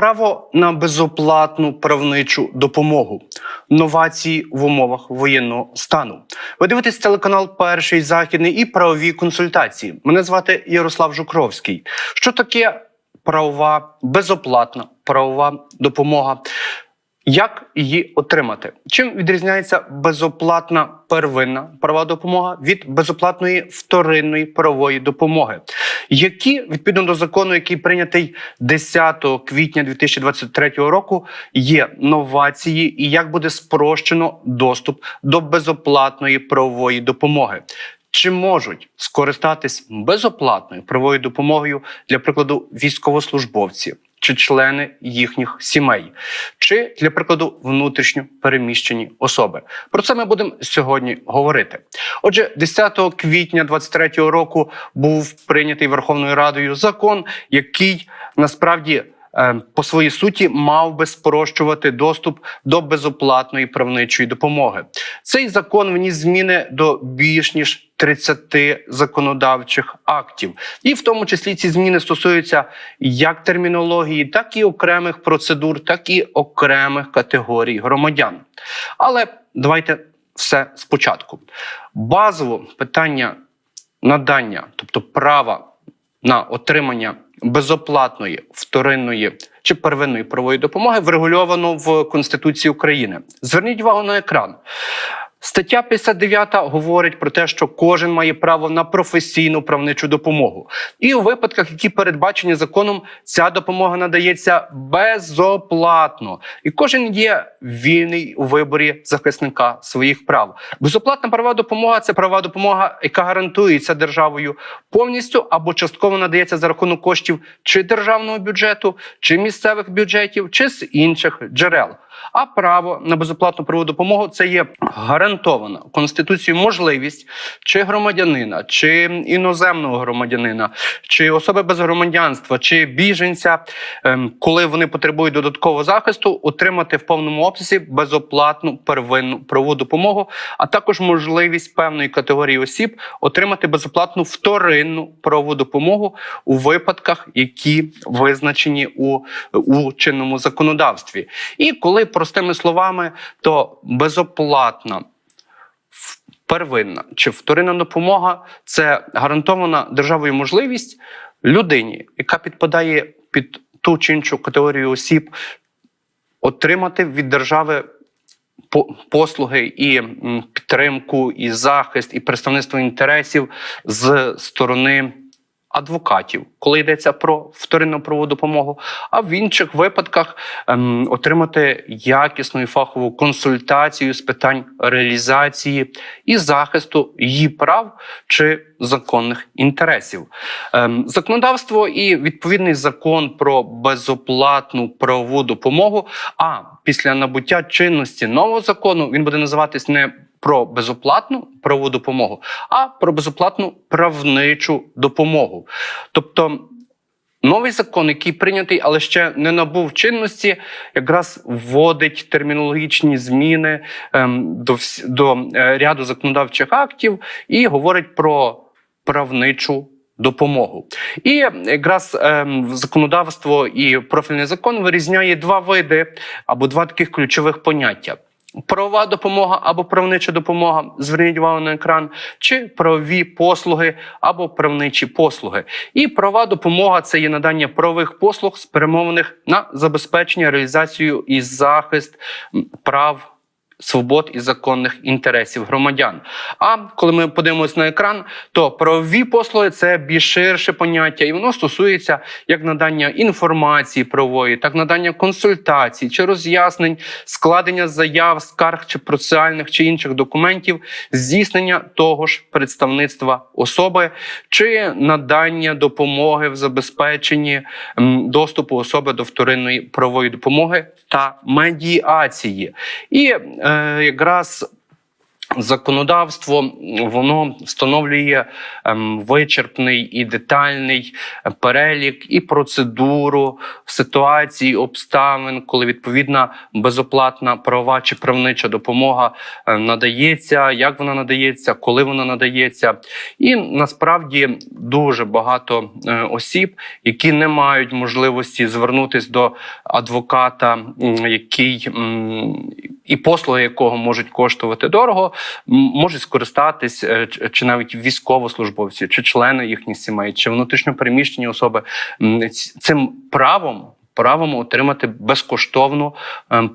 Право на безоплатну правничу допомогу, новації в умовах воєнного стану. Ви дивитесь телеканал Перший західний і правові консультації. Мене звати Ярослав Жукровський. Що таке правова безоплатна правова допомога? Як її отримати? Чим відрізняється безоплатна первинна правова допомога від безоплатної вторинної правової допомоги? Які відповідно до закону, який прийнятий 10 квітня 2023 року, є новації, і як буде спрощено доступ до безоплатної правової допомоги? Чи можуть скористатись безоплатною правовою допомогою для прикладу військовослужбовці чи члени їхніх сімей, чи для прикладу внутрішньо переміщені особи? Про це ми будемо сьогодні говорити. Отже, 10 квітня 2023 року був прийнятий Верховною Радою закон, який насправді по своїй суті мав би спрощувати доступ до безоплатної правничої допомоги. Цей закон вніс зміни до більш ніж 30 законодавчих актів, і в тому числі ці зміни стосуються як термінології, так і окремих процедур, так і окремих категорій громадян. Але давайте все спочатку. Базово питання надання, тобто права на отримання безоплатної вторинної чи первинної правової допомоги врегульовано в Конституції України. Зверніть увагу на екран. Стаття 59 говорить про те, що кожен має право на професійну правничу допомогу, і у випадках, які передбачені законом, ця допомога надається безоплатно, і кожен є вільний у виборі захисника своїх прав. Безоплатна права допомога це права допомога, яка гарантується державою повністю або частково надається за рахунок коштів чи державного бюджету, чи місцевих бюджетів, чи з інших джерел. А право на безоплатну правову допомогу це є гарантована конституцією можливість чи громадянина, чи іноземного громадянина, чи особи без громадянства, чи біженця, ем, коли вони потребують додаткового захисту, отримати в повному обсязі безоплатну первинну правову допомогу, а також можливість певної категорії осіб отримати безоплатну вторинну правову допомогу у випадках, які визначені у, у чинному законодавстві. І коли простими словами, то безоплатна первинна чи вторинна допомога це гарантована державою можливість людині, яка підпадає під ту чи іншу категорію осіб, отримати від держави послуги і підтримку, і захист, і представництво інтересів з сторони. Адвокатів, коли йдеться про вторинну правову допомогу, а в інших випадках ем, отримати якісну і фахову консультацію з питань реалізації і захисту її прав чи законних інтересів. Ем, законодавство і відповідний закон про безоплатну правову допомогу. А після набуття чинності нового закону він буде називатись не про безоплатну правову допомогу, а про безоплатну правничу допомогу. Тобто новий закон, який прийнятий, але ще не набув чинності, якраз вводить термінологічні зміни ем, до, до е, ряду законодавчих актів і говорить про правничу. Допомогу і якраз ем, законодавство і профільний закон вирізняє два види або два таких ключових поняття: правова допомога або правнича допомога. Зверніть увагу на екран, чи правові послуги або правничі послуги. І права допомога це є надання правових послуг, спрямованих на забезпечення, реалізацію і захист прав. Свобод і законних інтересів громадян. А коли ми подивимося на екран, то правові послуги це більш ширше поняття, і воно стосується як надання інформації правової, так надання консультацій чи роз'яснень, складення заяв, скарг чи процесуальних чи інших документів, здійснення того ж представництва особи чи надання допомоги в забезпеченні доступу особи до вторинної правової допомоги та медіації. І е, якраз Законодавство воно встановлює ем, вичерпний і детальний е, перелік і процедуру ситуацій, обставин, коли відповідна безоплатна правова чи правнича допомога е, надається, як вона надається, коли вона надається. І насправді дуже багато е, осіб, які не мають можливості звернутися до адвоката, який і послуги якого можуть коштувати дорого, можуть скористатись е, чи- навіть військовослужбовці, чи члени їхніх сімей, чи внутрішньопереміщені особи цим правом правом отримати безкоштовну. ем,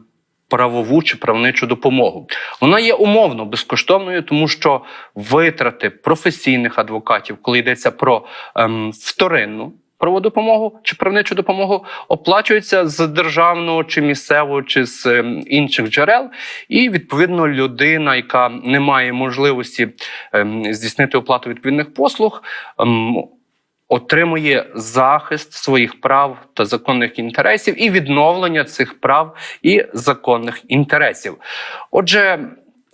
Правову чи правничу допомогу вона є умовно безкоштовною, тому що витрати професійних адвокатів, коли йдеться про ем, вторинну правову допомогу чи правничу допомогу, оплачуються з державного чи місцевого, чи з ем, інших джерел. І відповідно людина, яка не має можливості ем, здійснити оплату відповідних послуг, ем, отримує захист своїх прав та законних інтересів і відновлення цих прав і законних інтересів. Отже.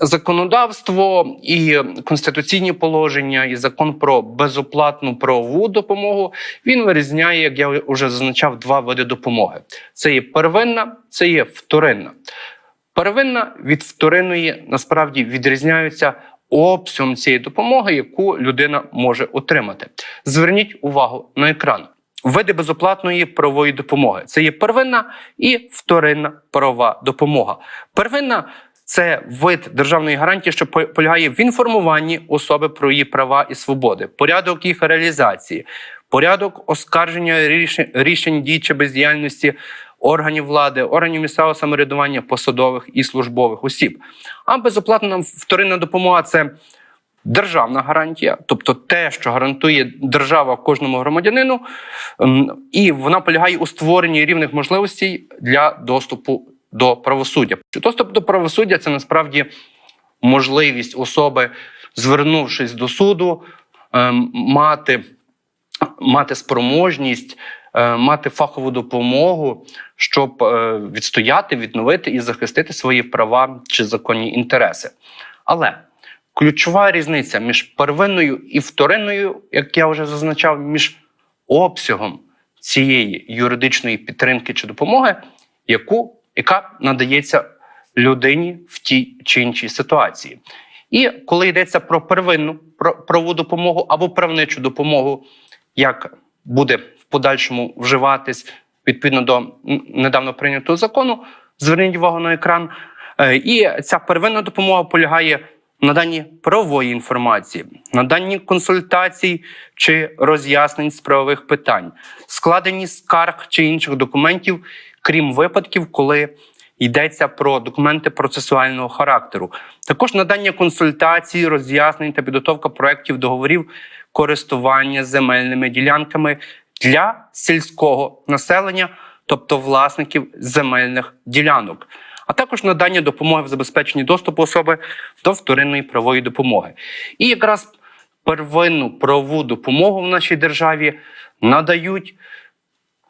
Законодавство і конституційні положення, і закон про безоплатну правову допомогу він вирізняє, як я вже зазначав, два види допомоги: це є первинна, це є вторинна. Первинна від вторинної насправді відрізняються обсягом цієї допомоги, яку людина може отримати. Зверніть увагу на екран. Види безоплатної правової допомоги це є первинна і вторинна правова допомога. Первинна це вид державної гарантії, що полягає в інформуванні особи про її права і свободи, порядок їх реалізації, порядок оскарження рішень, рішень дій чи бездіяльності органів влади, органів місцевого самоврядування, посадових і службових осіб. А безоплатна вторинна допомога це державна гарантія, тобто те, що гарантує держава кожному громадянину, ем, і вона полягає у створенні рівних можливостей для доступу до правосуддя. Доступ до правосуддя це насправді можливість особи, звернувшись до суду, ем, мати, мати спроможність. е, Мати фахову допомогу, щоб е, відстояти, відновити і захистити свої права чи законні інтереси. Але ключова різниця між первинною і вторинною, як я вже зазначав, між обсягом цієї юридичної підтримки чи допомоги, яку, яка надається людині в тій чи іншій ситуації. І коли йдеться про первинну правову допомогу або правничу допомогу, як буде в подальшому вживатись відповідно до недавно прийнятого закону, зверніть увагу на екран. Е, І ця первинна допомога полягає наданні правової інформації, наданні консультацій чи роз'яснень з правових питань, складенні скарг чи інших документів, крім випадків, коли йдеться про документи процесуального характеру. Також надання консультацій, роз'яснень та підготовка проєктів договорів користування земельними ділянками для сільського населення, тобто власників земельних ділянок, а також надання допомоги в забезпеченні доступу особи до вторинної правової допомоги. І якраз первинну правову допомогу в нашій державі надають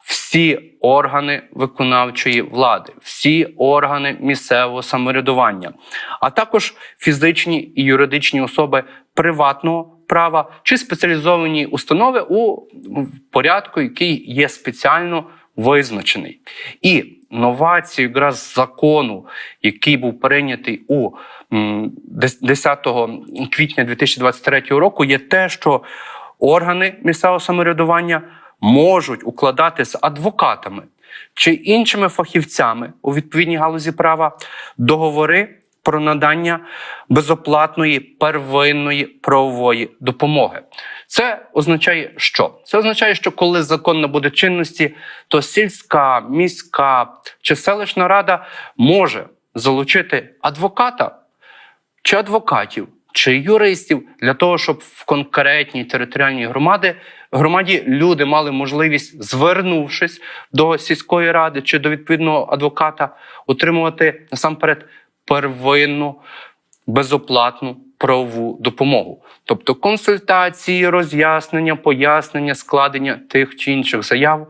всі органи виконавчої влади, всі органи місцевого самоврядування, а також фізичні і юридичні особи приватного права чи спеціалізовані установи у порядку, який є спеціально визначений. І новацію якраз закону, який був прийнятий у м, 10 квітня 2023 року, є те, що органи місцевого самоврядування можуть укладати з адвокатами чи іншими фахівцями у відповідній галузі права договори про надання безоплатної первинної правової допомоги. Це означає, що це означає, що коли закон набуде чинності, то сільська, міська чи селищна рада може залучити адвоката чи адвокатів, чи юристів для того, щоб в конкретній територіальній громади громаді люди мали можливість, звернувшись до сільської ради чи до відповідного адвоката, отримувати насамперед первинну безоплатну правову допомогу, тобто консультації, роз'яснення, пояснення, складення тих чи інших заяв,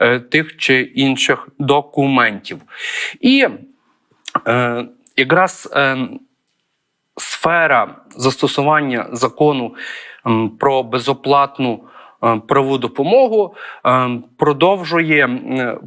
е, тих чи інших документів. І е, якраз е, сфера застосування закону про безоплатну е, правову допомогу е, продовжує,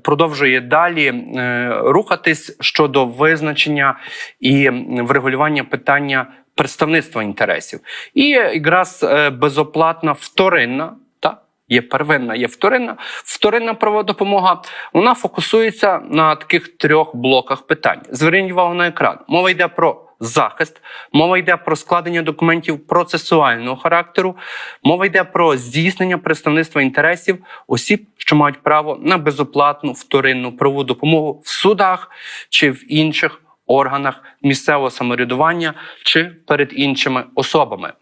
продовжує далі е, рухатись щодо визначення і врегулювання питання представництва інтересів. І якраз е, безоплатна вторинна. та, Є первинна, є вторинна. Вторинна правова допомога вона фокусується на таких трьох блоках питань. Зверніть увагу на екран. Мова йде про захист, мова йде про складення документів процесуального характеру, мова йде про здійснення представництва інтересів осіб, що мають право на безоплатну вторинну правову допомогу в судах чи в інших органах місцевого самоврядування чи перед іншими особами.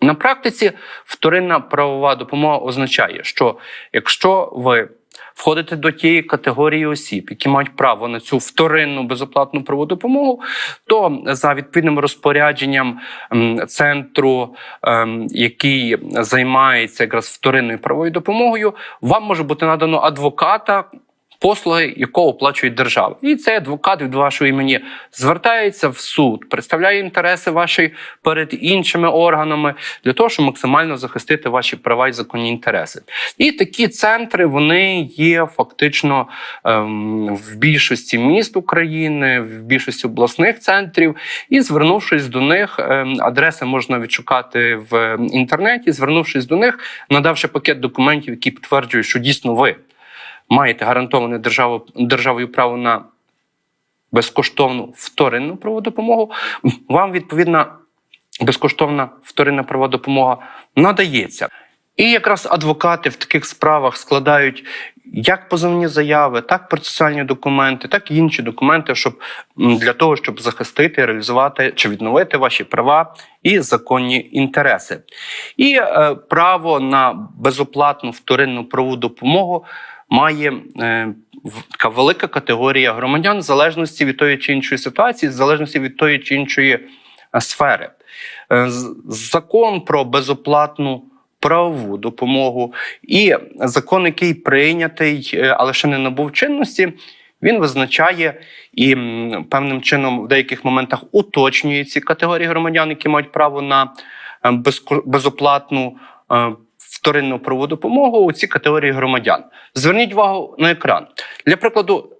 На практиці вторинна правова допомога означає, що якщо ви входите до тієї категорії осіб, які мають право на цю вторинну безоплатну правову допомогу, то за відповідним розпорядженням центру, ем, який займається якраз вторинною правовою допомогою, вам може бути надано адвоката. Послуги, якого оплачує держава, і цей адвокат від вашого імені звертається в суд, представляє інтереси ваші перед іншими органами для того, щоб максимально захистити ваші права і законні інтереси. І такі центри вони є фактично ем, в більшості міст України, в більшості обласних центрів. І звернувшись до них, ем, адреси можна відшукати в інтернеті. Звернувшись до них, надавши пакет документів, які підтверджують, що дійсно ви маєте гарантоване державою право на безкоштовну вторинну правову допомогу, вам відповідна безкоштовна вторинна правова допомога надається. І якраз адвокати в таких справах складають як позовні заяви, так процесуальні документи, так і інші документи, щоб для того, щоб захистити, реалізувати чи відновити ваші права і законні інтереси. І е, право на безоплатну вторинну правову допомогу має е, така велика категорія громадян в залежності від тої чи іншої ситуації, в залежності від тої чи іншої е, сфери. Е, Закон про безоплатну правову допомогу і закон, який прийнятий, але ще не набув чинності. Він визначає і певним чином в деяких моментах уточнює ці категорії громадян, які мають право на безоплатну вторинну правову допомогу у ці категорії громадян. Зверніть увагу на екран. Для прикладу,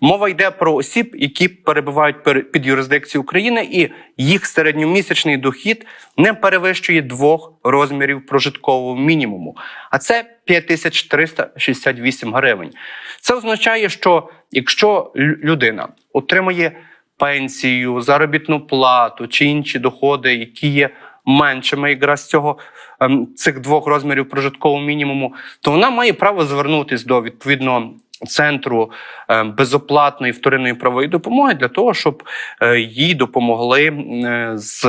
мова йде про осіб, які перебувають під юрисдикцією України, і їх середньомісячний дохід не перевищує двох розмірів прожиткового мінімуму. А це 5368 гривень. Це означає, що якщо людина отримує пенсію, заробітну плату чи інші доходи, які є меншими якраз цього ем, цих двох розмірів прожиткового мінімуму, то вона має право звернутися до відповідного центру е, безоплатної вторинної правової допомоги для того, щоб е, їй допомогли е, з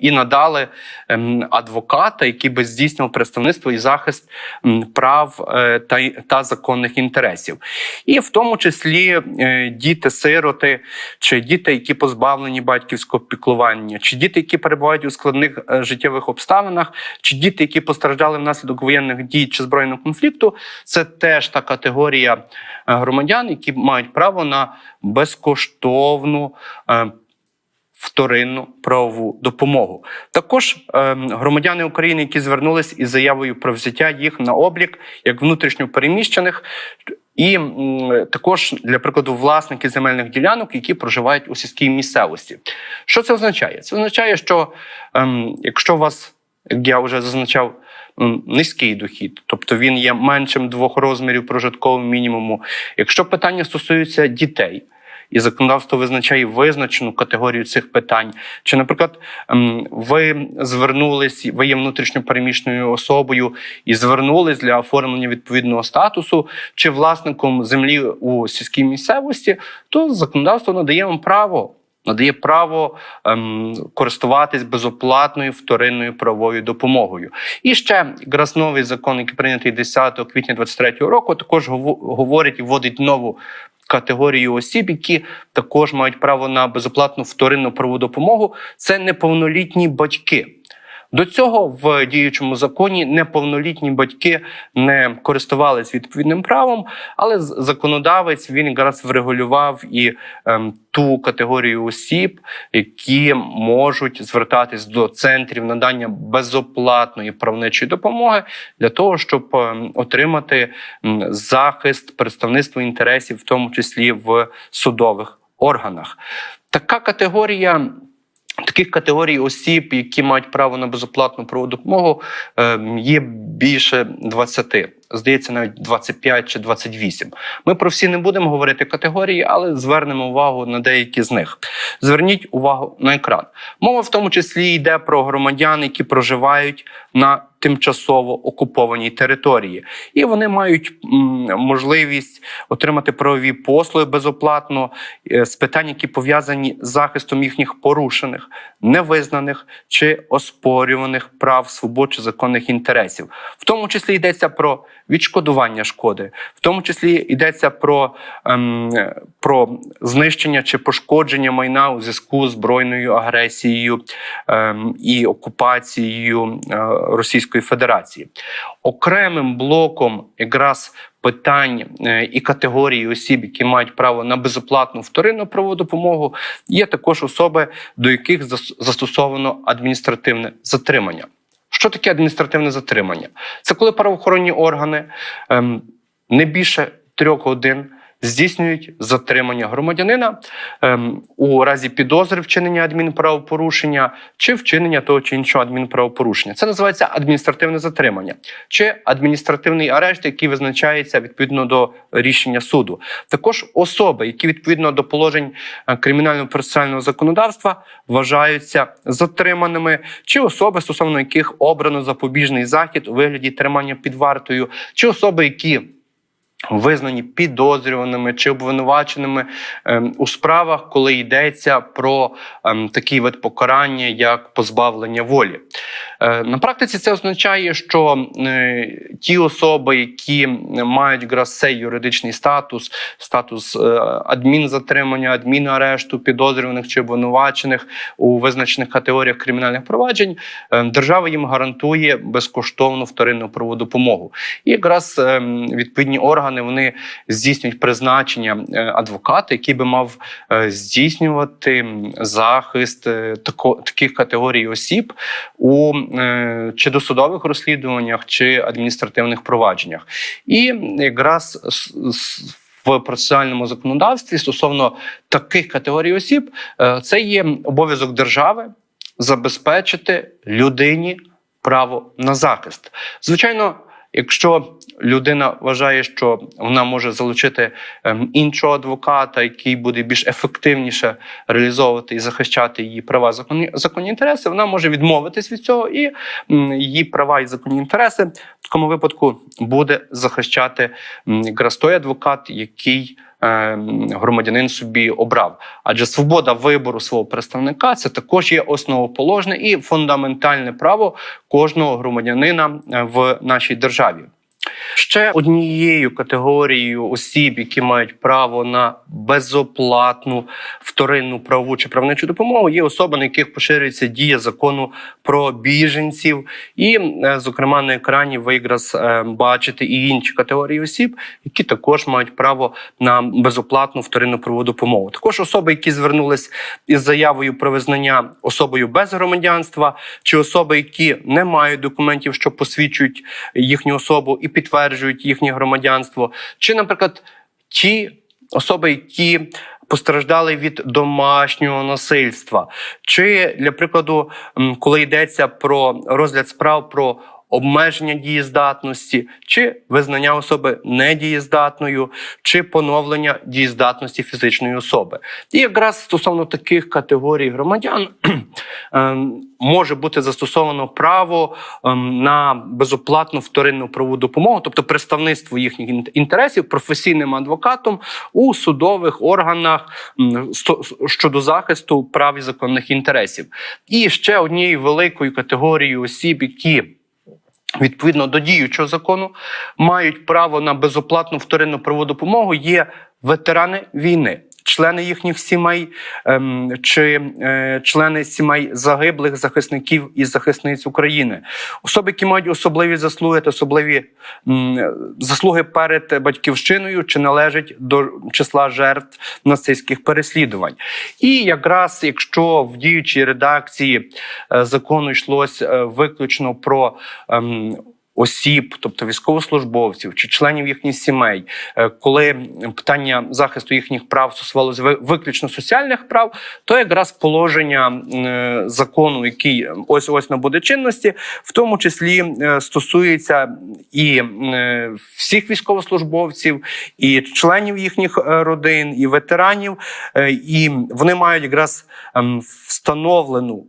і надали ем, адвоката, який би здійснював представництво і захист прав та, та законних інтересів, і в тому числі діти-сироти, чи діти, які позбавлені батьківського піклування, чи діти, які перебувають у складних життєвих обставинах, чи діти, які постраждали внаслідок воєнних дій чи збройного конфлікту, це теж та категорія громадян, які мають право на безкоштовну. е, Вторинну правову допомогу. Також е, громадяни України, які звернулись із заявою про взяття їх на облік як внутрішньо переміщених, і також для прикладу власники земельних ділянок, які проживають у сільській місцевості. Що це означає? Це означає, що ем, якщо вас, як я вже зазначав, низький дохід, тобто він є меншим двох розмірів прожиткового мінімуму. Якщо питання стосуються дітей. І законодавство визначає визначену категорію цих питань. Чи, наприклад, ем, ви звернулись, ви є внутрішньо переміщеною особою і звернулись для оформлення відповідного статусу, чи власником землі у сільській місцевості, то законодавство надає вам право. Надає право ем, користуватись безоплатною вторинною правовою допомогою. І ще якраз новий закон, який прийнятий 10 квітня 2023 року, також гово- говорить і вводить нову категорію осіб, які також мають право на безоплатну вторинну правову допомогу. Це неповнолітні батьки. До цього в діючому законі неповнолітні батьки не користувались відповідним правом, але законодавець він якраз врегулював і ем, ту категорію осіб, які можуть звертатись до центрів надання безоплатної правничої допомоги для того, щоб ем, отримати м, захист представництва інтересів, в тому числі в судових органах. Така категорія. Таких категорій осіб, які мають право на безоплатну правову допомогу, е, є більше 20. Здається, навіть 25 чи 28. Ми про всі не будемо говорити категорії, але звернемо увагу на деякі з них. Зверніть увагу на екран. Мова в тому числі йде про громадян, які проживають на тимчасово окупованій території, і вони мають можливість отримати правові послуги безоплатно е, з питань, які пов'язані з захистом їхніх порушених, невизнаних чи оспорюваних прав, свобод чи законних інтересів. В тому числі йдеться про відшкодування шкоди, в тому числі йдеться про, ем, про знищення чи пошкодження майна у зв'язку з збройною агресією ем, і окупацією е, Російської Федерації. Окремим блоком якраз питань е, і категорії осіб, які мають право на безоплатну вторинну правову допомогу, є також особи, до яких зас- застосовано адміністративне затримання. Що таке адміністративне затримання? Це коли правоохоронні органи ем, не більше трьох годин здійснюють затримання громадянина ем, у разі підозри вчинення адмінправопорушення чи вчинення того чи іншого адмінправопорушення. Це називається адміністративне затримання чи адміністративний арешт, який визначається відповідно до рішення суду. Також особи, які відповідно до положень е, кримінального процесуального законодавства вважаються затриманими, чи особи, стосовно яких обрано запобіжний захід у вигляді тримання під вартою, чи особи, які визнані підозрюваними чи обвинуваченими ем, у справах, коли йдеться про ем, такий вид покарання, як позбавлення волі. Е, на практиці це означає, що е, ті особи, які мають якраз цей юридичний статус, статус е, адмінзатримання, адмінарешту, підозрюваних чи обвинувачених у визначених категоріях кримінальних проваджень, е, держава їм гарантує безкоштовну вторинну правову допомогу. І якраз відповідні органи вони здійснюють призначення е, адвоката, який би мав е, здійснювати захист е, таких категорій осіб у чи досудових розслідуваннях, чи адміністративних провадженнях. І якраз в процесуальному законодавстві стосовно таких категорій осіб, це є обов'язок держави забезпечити людині право на захист. Звичайно, якщо людина вважає, що вона може залучити ем, іншого адвоката, який буде більш ефективніше реалізовувати і захищати її права законні, законні інтереси, вона може відмовитись від цього, і її права і законні інтереси в такому випадку буде захищати якраз той адвокат, який громадянин собі обрав. Адже свобода вибору свого представника це також є основоположне і фундаментальне право кожного громадянина е, в нашій державі. Ще однією категорією осіб, які мають право на безоплатну вторинну правову чи правничу допомогу, є особи, на яких поширюється дія закону про біженців. І, е, зокрема, на екрані ви якраз е, бачите і інші категорії осіб, які також мають право на безоплатну вторинну правову допомогу. Також особи, які звернулись із заявою про визнання особою без громадянства, чи особи, які не мають документів, що посвідчують їхню особу і підтверджують їхнє громадянство, чи, наприклад, ті особи, які постраждали від домашнього насильства, чи для прикладу, коли йдеться про розгляд справ про обмеження дієздатності, чи визнання особи недієздатною, чи поновлення дієздатності фізичної особи. І якраз стосовно таких категорій громадян ем, може бути застосовано право ем, на безоплатну вторинну правову допомогу, тобто представництво їхніх ін- інтересів професійним адвокатом у судових органах щодо захисту прав і законних інтересів. І ще однією великою категорією осіб, які відповідно до діючого закону мають право на безоплатну вторинну правову допомогу, є ветерани війни. Члени їхніх сімей ем, чи е, члени сімей загиблих захисників і захисниць України, особи, які мають особливі заслуги та особливі заслуги перед батьківщиною, чи належать до числа жертв нацистських переслідувань. І якраз якщо в діючій редакції е, закону йшлось е, виключно про ем, осіб, тобто військовослужбовців чи членів їхніх сімей, е, коли питання захисту їхніх прав стосувалося виключно соціальних прав, то якраз положення е, закону, який ось ось набуде чинності, в тому числі е, стосується і е, всіх військовослужбовців, і членів їхніх е, родин, і ветеранів, Е, і вони мають якраз ем, встановлену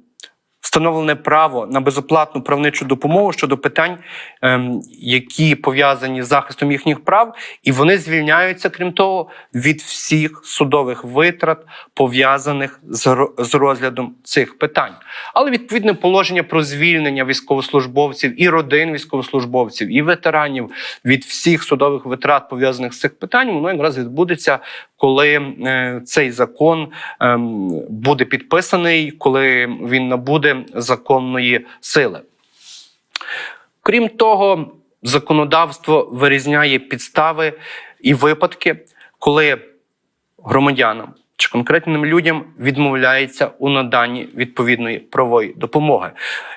встановлене право на безоплатну правничу допомогу щодо питань, ем, які пов'язані з захистом їхніх прав, і вони звільняються, крім того, від всіх судових витрат, пов'язаних з, розглядом цих питань. Але відповідне положення про звільнення військовослужбовців і родин військовослужбовців, і ветеранів від всіх судових витрат пов'язаних з цих питань, воно якраз відбудеться, коли е, цей закон ем, буде підписаний, коли він набуде законної сили. Крім того, законодавство вирізняє підстави і випадки, коли громадянам чи конкретним людям відмовляється у наданні відповідної правової допомоги.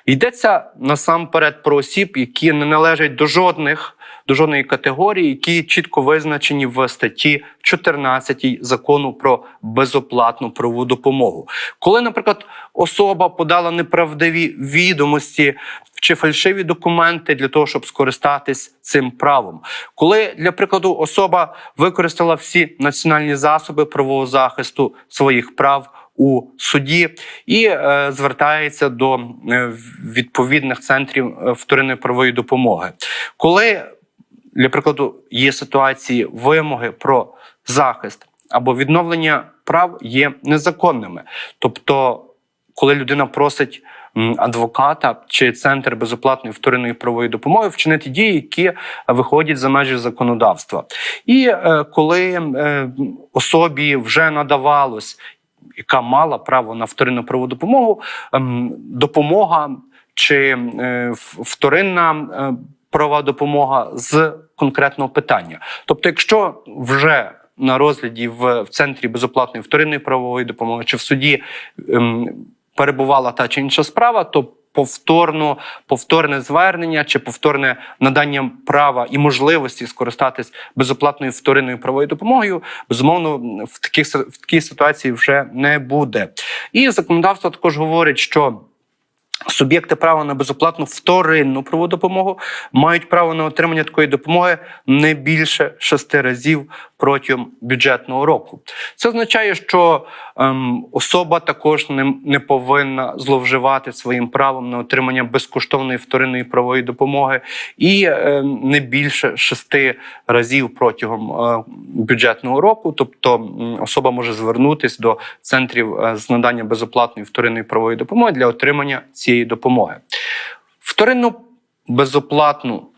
Йдеться насамперед про осіб, які не належать до жодних. До жодної категорії, які чітко визначені в статті 14 закону про безоплатну правову допомогу. Коли, наприклад, особа подала неправдиві відомості чи фальшиві документи для того, щоб скористатись цим правом, коли для прикладу особа використала всі національні засоби правового захисту своїх прав. У суді і е, звертається до е, відповідних центрів е, вторинної правової допомоги. Коли, для прикладу, є ситуації вимоги про захист або відновлення прав є незаконними. Тобто, коли людина просить адвоката чи центр безоплатної вторинної правової допомоги вчинити дії, які виходять за межі законодавства. І е, коли е, особі вже надавалось, яка мала право на вторинну правову допомогу, ем, допомога чи е, вторинна е, правова допомога з конкретного питання. Тобто, якщо вже на розгляді в, в центрі безоплатної вторинної правової допомоги чи в суді ем, перебувала та чи інша справа, то повторно повторне звернення чи повторне надання права і можливості скористатись безоплатною вторинною правовою допомогою, безумовно, в таких в такій ситуації вже не буде. І законодавство також говорить, що. Суб'єкти права на безоплатну вторинну правову допомогу мають право на отримання такої допомоги не більше шести разів протягом бюджетного року. Це означає, що ем, особа також не, не повинна зловживати своїм правом на отримання безкоштовної вторинної правової допомоги і ем, не більше шести разів протягом е, бюджетного року. Тобто особа може звернутись до центрів е, з надання безоплатної вторинної правової допомоги для отримання цієї допомоги. Вторинну безоплатну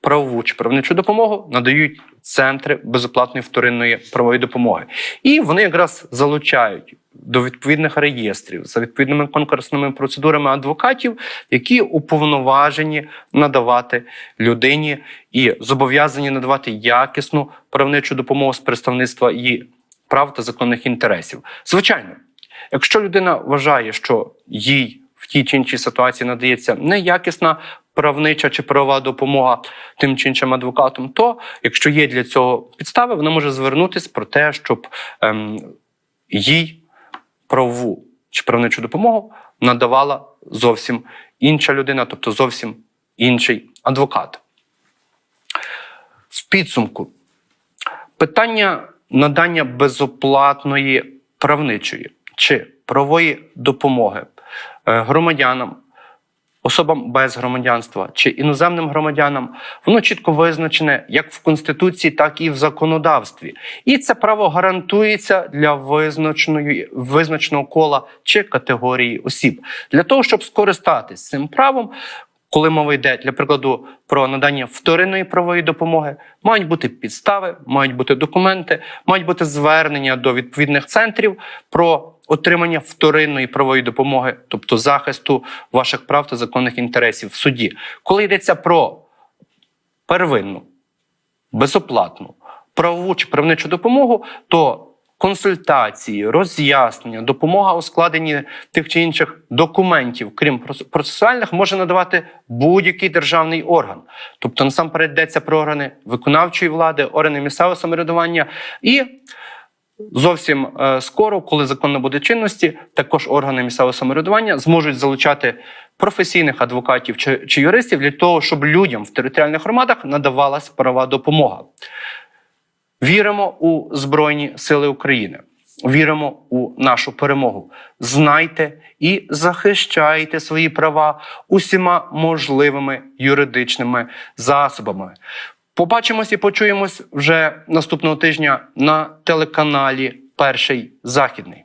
правову чи правничу допомогу надають центри безоплатної вторинної правової допомоги. І вони якраз залучають до відповідних реєстрів за відповідними конкурсними процедурами адвокатів, які уповноважені надавати людині і зобов'язані надавати якісну правничу допомогу з представництва її прав та законних інтересів. Звичайно, якщо людина вважає, що їй в тій чи іншій ситуації надається неякісна правнича чи правова допомога тим чи іншим адвокатом, то якщо є для цього підстави, вона може звернутися про те, щоб ем, їй правову чи правничу допомогу надавала зовсім інша людина, тобто зовсім інший адвокат. В підсумку питання надання безоплатної правничої чи правової допомоги громадянам, особам без громадянства чи іноземним громадянам, воно чітко визначене як в Конституції, так і в законодавстві. І це право гарантується для визначеної визначеного кола чи категорії осіб. Для того, щоб скористатись цим правом, Коли мова йде, для прикладу, про надання вторинної правової допомоги, мають бути підстави, мають бути документи, мають бути звернення до відповідних центрів про отримання вторинної правової допомоги, тобто захисту ваших прав та законних інтересів в суді. Коли йдеться про первинну, безоплатну правову чи правничу допомогу, то консультації, роз'яснення, допомога у складенні тих чи інших документів, крім процесуальних, може надавати будь-який державний орган. Тобто, насамперед йдеться про органи виконавчої влади, органи місцевого самоврядування і. Зовсім е, скоро, коли закон набуде чинності, також органи місцевого самоврядування зможуть залучати професійних адвокатів чи, чи юристів для того, щоб людям в територіальних громадах надавалась права допомога. Віримо у Збройні Сили України. Віримо у нашу перемогу. Знайте і захищайте свої права усіма можливими юридичними засобами. Побачимось і почуємось вже наступного тижня на телеканалі Перший Західний.